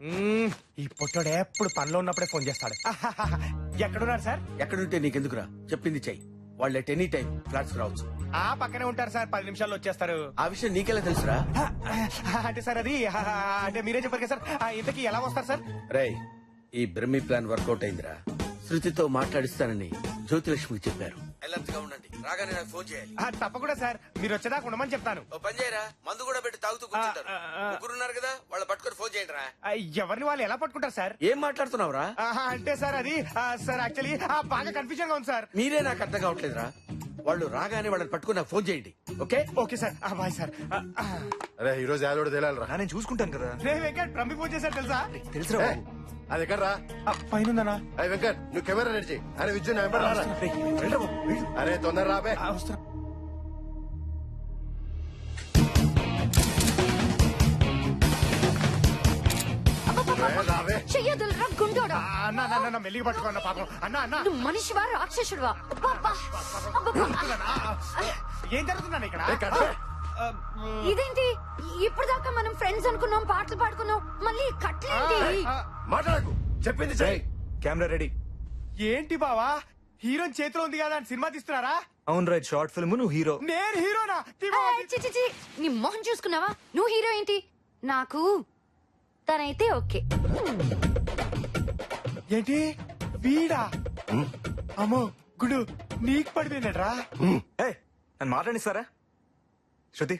మ్మ్, ఈ పొట్టోడు ఎప్పుడు పనిలో ఉన్నప్పుడే ఫోన్ చేస్తాడు. ఆహాహాహా. ఎక్కడున్నారు సార్? ఎక్కడుంటే నీకెందుకురా? చెప్పింది చెయ్యి. వాళ్ళు ఎట్ ఎనీ టైం ఫ్లాట్స్ రావచ్చు. ఆ పక్కనే ఉంటారు సార్ పది నిమిషాల్లో వచ్చేస్తారు. ఆ విషయం నీకెలా తెలుసురా? ఆ, అంటే సార్ అది ఆ, అంటే మీరే చెప్పారు కదా సార్ ఆ, ఇంతకీ ఎలా వస్తారు సార్? రేయ్ ఈ బ్రహ్మి ప్లాన్ వర్కౌట్ అయిందిరా. శృతితో మాట్లాడిస్తానని జ్యోతిలక్ష్మికి చెప్పారు. అలర్ట్గా ఉండండి. రాగానే నాకు ఫోన్ చేయాలి. ఆ, తప్పకుండా సార్. మీరు వచ్చేదాకా ఉండమని చెప్తాను. ఓ పని చేయరా? మందు కూడా పెట్టి తాగుతూ కూర్చుంటారు. ఆ, ఆ, ఆ. ముగ్గురున్నారు కదా వాళ్ళ పట్టుకొని ఫోన్ చేయండి రా ఆ, ఎవరిని వాళ్ళు ఎలా పట్టుకుంటారు సార్? ఏం మాట్లాడుతున్నావురా? ఆహా, అంటే సార్ అది ఆ, సార్ యాక్చువల్లీ బాగా కన్ఫ్యూజన్గా ఉంది సార్. మీరే నాకు అర్థం కావట్లేదురా. వాళ్ళు రాగానే వాళ్ళని పట్టుకుని నాకు ఫోన్ చేయండి. ఓకే? Okay sir. ఆ, బాయ్ సార్. ఆ, ఆ. అరే ఈ రోజు యాదోడు తేలాలరా. నా నేను చూసుకుంటాను కదా. రే వెంకట్ ప్రమి ఫోన్ చేశారు తెలుసా? బాబు. అది ఎక్కడ రా? ఆ, పైన అరే వెంకట్ నువ్వు కెమెరా నడిచి అరే విద్యు నా వెంబడి రారా. అరే తొందర రాబే ఆ, వస్తున్నా. ఏ, రాబే చెయ్యదులరా గుండోడా? ఆ, అన్న అన్న, అన్న మెల్లిగా పట్టుకోన్న పాపం. అన్న అన్న. నువ్వు మనిషివా రాక్షసుడివా? అబ్బబ్బా! అబ్బబ్బా! ఆ, ఆ, ఏం జరుగుతుందన్న ఇక్కడ? ఇదేంటి? ఇప్పటిదాకా మనం ఫ్రెండ్స్ అనుకున్నాం పాటలు పాడుకున్నాం మళ్ళీ కట్లేంటి ఆ, మాట్లాడకు. చెప్పింది చెయ్యి. Camera ready. ఏంటి బావా? హీరోయిన్ చేతిలో ఉంది కదా అని సినిమా తీస్తున్నారా? అవును రైట్ షార్ట్ ఫిల్మ్ నువ్వు హీరో. నేను హీరోనా? తీ బావా, ఏయ్, చి, చి, చి. నీ మొహం చూసుకున్నావా? నువ్వు హీరో ఏంటి? నాకు తనైతే ఓకే. ఏంటి? వీడా? అమ్మో గుడు నీకు పడిపోయినట్రా ఏ నన్ను మాట్లాడిస్తారా? శృతి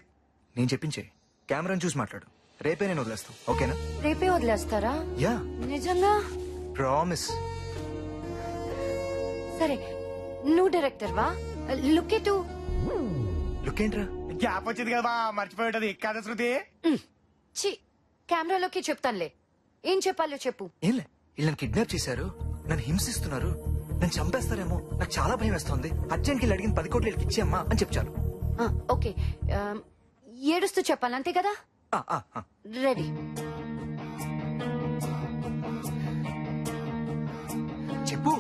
నేను చెప్పించే కెమెరాని చూసి మాట్లాడు. రేపే నేను వదిలేస్తాను ఓకేనా? రేపే వదిలేస్తారా? యా. నిజంగా? ప్రామిస్ సరే నువ్వు డైరెక్టర్ వా? లుక్ ఎటు లుక్ ఏంట్రా? గ్యాప్ వచ్చింది కదా మర్చిపోయి ఉంటది. కదా శృతి. చి కెమెరాలోకి చెప్తానులే. ఏం చెప్పాలో చెప్పు. ఏంలే వీళ్ళు నన్ను కిడ్నాప్ చేశారు నన్ను హింసిస్తున్నారు నన్ను చంపేస్తారేమో నాకు చాలా భయం వేస్తుంది. అర్జెంట్కి వీళ్ళు అడిగిన పది కోట్లు వీళ్ళకి ఇచ్చేయమ్మా అని చెప్పాను ఆ, ఓకే. ఏడుస్తూ చెప్పాలి అంతే కదా? రెడీ. చెప్పు.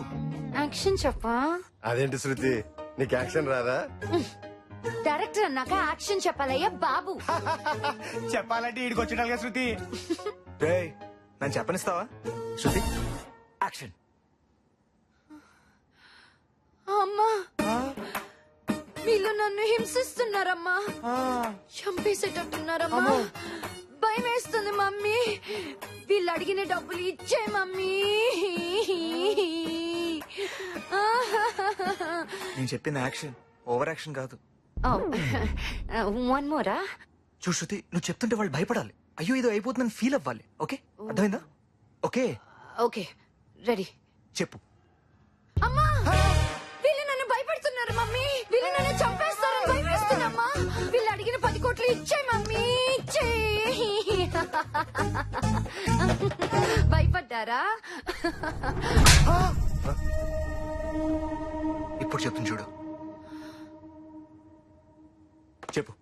యాక్షన్ చెప్పా? అదేంటి శృతి? నీకు యాక్షన్ రాదా? డైరెక్టర్ అన్నాక యాక్షన్ చెప్పాలయ్యా బాబు. చెప్పాలంటే ఈడికి వచ్చినాలిగా శృతి. నన్ను చెప్పనిస్తావా? శృతి యాక్షన్. అమ్మా. వీళ్ళు నన్ను హింసిస్తున్నారమ్మా. చంపేసేటట్టున్నారమ్మా. భయం వేస్తుంది మమ్మీ. వీళ్ళు అడిగిన డబ్బులు ఇచ్చే మమ్మీ. నేను చెప్పింది యాక్షన్ ఓవర్ యాక్షన్ కాదు. వన్ మోరా? చూ శృతి నువ్వు చెప్తుంటే వాళ్ళు భయపడాలి. అయ్యో ఏదో అయిపోతుందని ఫీల్ అవ్వాలి ఓకే? అర్థమైందా? ఓకే. Okay ready. చెప్పు. అమ్మా! భయపడ్డారా? ఇప్పుడు చెప్తుంది చూడు. చెప్పు.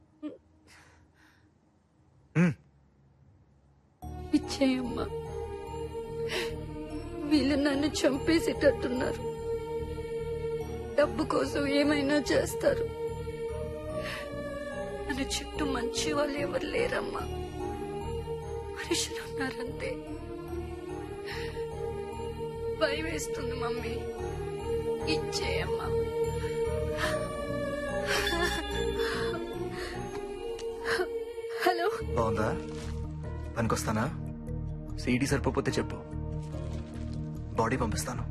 మ్మ్. ఇచ్చేయమ్మా వీళ్ళు నన్ను చంపేసేటట్టున్నారు. డబ్బు కోసం ఏమైనా చేస్తారు. మన చుట్టూ మంచి వాళ్ళు ఎవరు లేరమ్మా. మనుషులు ఉన్నారంతే భయం వేస్తుంది మమ్మీ. ఇచ్చేయమ్మా. హలో. బాగుందా? పనికొస్తానా? సీడీ సరిపోతే చెప్పు. బాడీ పంపిస్తాను.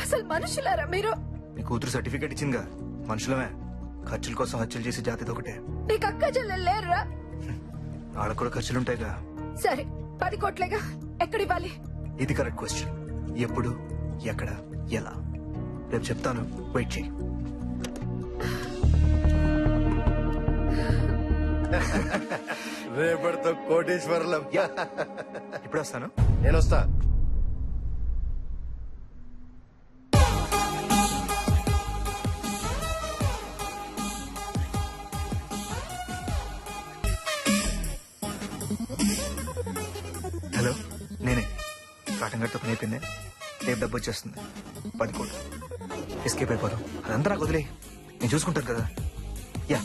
అసలు మనుషులారా మీరు? నీ కూతురు సర్టిఫికేట్ ఇచ్చిందిగా. మనుషులమే. ఖర్చుల కోసం హత్యలు చేసే జాతిది ఒకటే నీకు అక్క చెల్లెలు లేరురా? వాళ్ళకు కూడా ఖర్చులుంటాయిగా. సరే పది కోట్లేగా. ఎక్కడివ్వాలి ఇది కరెక్ట్ క్వశ్చన్. ఎప్పుడు ఎక్కడ ఎలా? రేపు చెప్తాను. వెయిట్ చేయి రేపటితో కోటేశ్వరులం. ఇప్పుడు వస్తాను. నేను వస్తా కాటన్ గట్టు పని అయిపోయింది. రేపు డబ్బు వచ్చేస్తుంది. పది కోట్లు. ఎస్కేప్ అయిపోదాం. అదంతా నాకు వదిలే నేను చూసుకుంటాను కదా. యా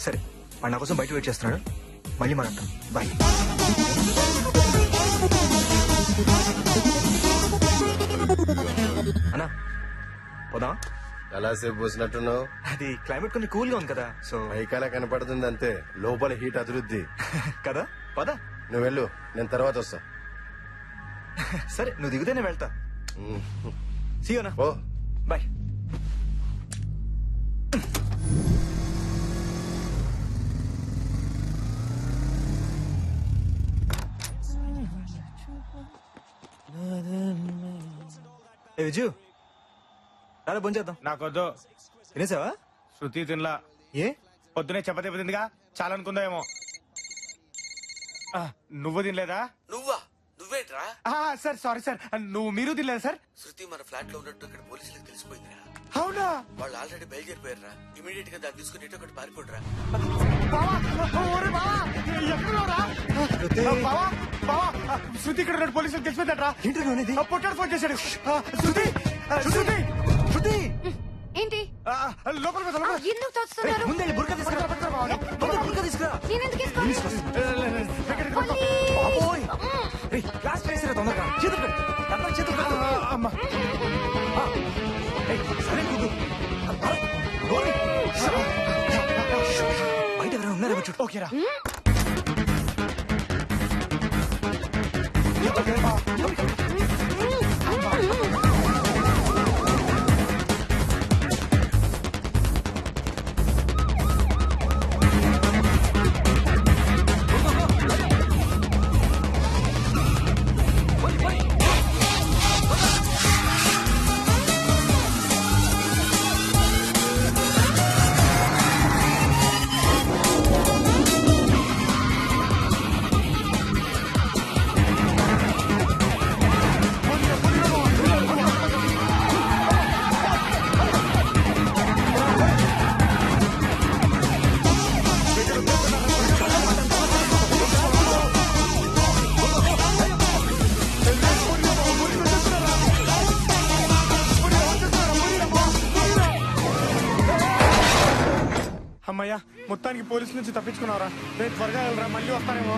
సరే. వాడు నా కోసం బయట వెయిట్ చేస్తున్నాడు. మళ్ళీ మాట్లాడతాం. బాయ్. అన్నా పోదాం ఎలా సేపు పోసినట్టున్నావు. అది క్లైమేట్ కొంచెం కూల్గా ఉంది కదా సో. పైకాల కనపడుతుంది అంతే. లోపల హీట్ అభివృద్ధి కదా? పదా. నువ్వు వెళ్ళు. నేను తర్వాత వస్తా. సరే నువ్వు దిగుతేనే వెళ్తా. ఉమ్. సీయోనా ఓ బాయ్ ఏ విజు రారా భోంచేద్దాం నాకొద్దు. తినేసావా? శృతి తినలా. ఏ? పొద్దునే చపాతీ తిందిగా చాలా అనుకుందామేమో. ఆ, నువ్వు తినలేదా? ఆ, సార్ సారీ సార్. నువ్వు మీరు తినలేదా సార్. శృతి మన ఫ్లాట్లో ఉన్నట్టు ఇక్కడ పోలీసులకు తెలిసిపోయిందిరా. అవునా? వాళ్ళు ఆల్రెడీ బయలుదేరిపోయారా ఇమీడియట్గా దాన్ని తీసుకుని ఇటు ఒకటి పారిపోడరా. శృతి. ఇక్కడ ఉన్నాడు పోలీసులు తెలిసిపోయిందట్రా. ఏంటి నువ్వు పొట్టాడు ఫోన్ చేశాడు. ఆ, శృతి శృతి. శృతి. ఏంటి? లోపలికి ఎందుకు తోస్తున్నారు? ముందే బుర్కా తీసుకురా. బుర్కా తీసుకురా. నేనెందుకు వేసుకోవాలి? లే, తొందరగా చేతులు పెట్టు అబ్బా, చేతులు పెట్టు ఆ, అమ్మా. సరే కూదు. బయట ఎవరైనా ఉన్నారేమో చూడు. ఓకేరా. అమ్మయ్యా మొత్తానికి పోలీసు నుంచి తప్పించుకున్నావురా. రేపు త్వరగా వెళ్ళరా మళ్ళీ వస్తారేమో.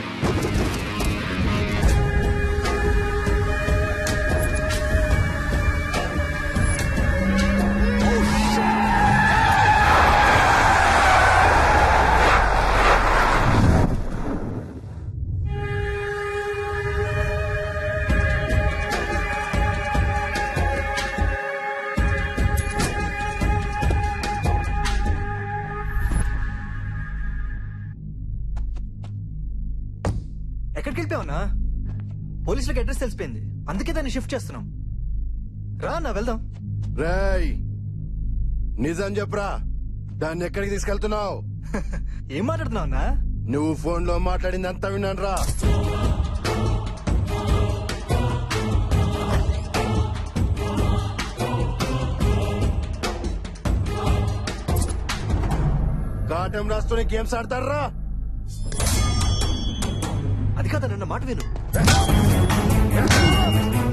పోలీసులకు అడ్రస్ తెలిసిపోయింది. అందుకే దాన్ని షిఫ్ట్ చేస్తున్నాం. రా నా వెళ్దాం. రేయ్ నిజం చెప్పురా? దాన్ని ఎక్కడికి తీసుకెళ్తున్నావు? ఏం మాట్లాడుతున్నావు అన్నా? నువ్వు ఫోన్లో మాట్లాడింది అంతా విన్నాను రా కాటం రాస్తూనే గేమ్స్ ఆడతారా అది కాదా నన్న మాట విను. Thank you.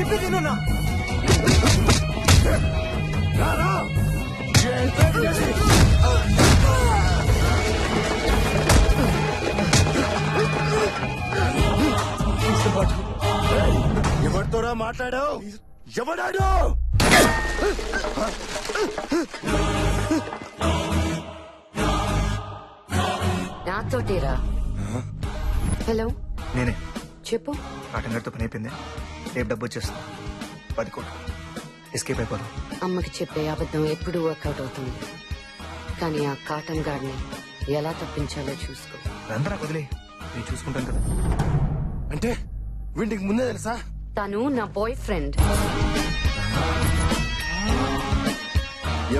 చెప్పేది అన్నా ఎవరితోరా మాట్లాడావు? ఎవడాడు? నాతోటేరా. హలో? నేనే. చెప్పు. కాటన్ పని అయిపోయింది. రేపు డబ్బు వచ్చేస్తుంది. పది కోట్లు ఎస్కేప్ అయిపోదాం. అమ్మకి చెప్పే అబద్ధం ఎప్పుడూ వర్కౌట్ అవుతుంది. కానీ ఆ కాటన్ గాడిని ఎలా తప్పించాలో చూసుకో. అందరూ వదిలే. నేను చూసుకుంటాను కదా. అంటే వీటికి ముందే తెలుసా? తను నా బాయ్ ఫ్రెండ్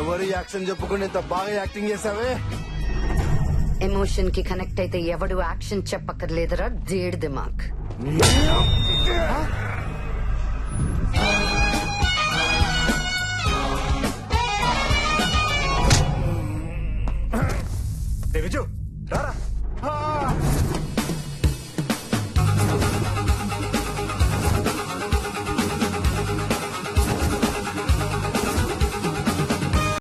ఎవరు యాక్షన్ చెప్పుకుని ఇంత బాగా యాక్టింగ్ చేసావే ఎమోషన్కి కనెక్ట్ అయితే ఎవడు యాక్షన్ చెప్పక్కర్లేదురా దేడ్ దిమాక్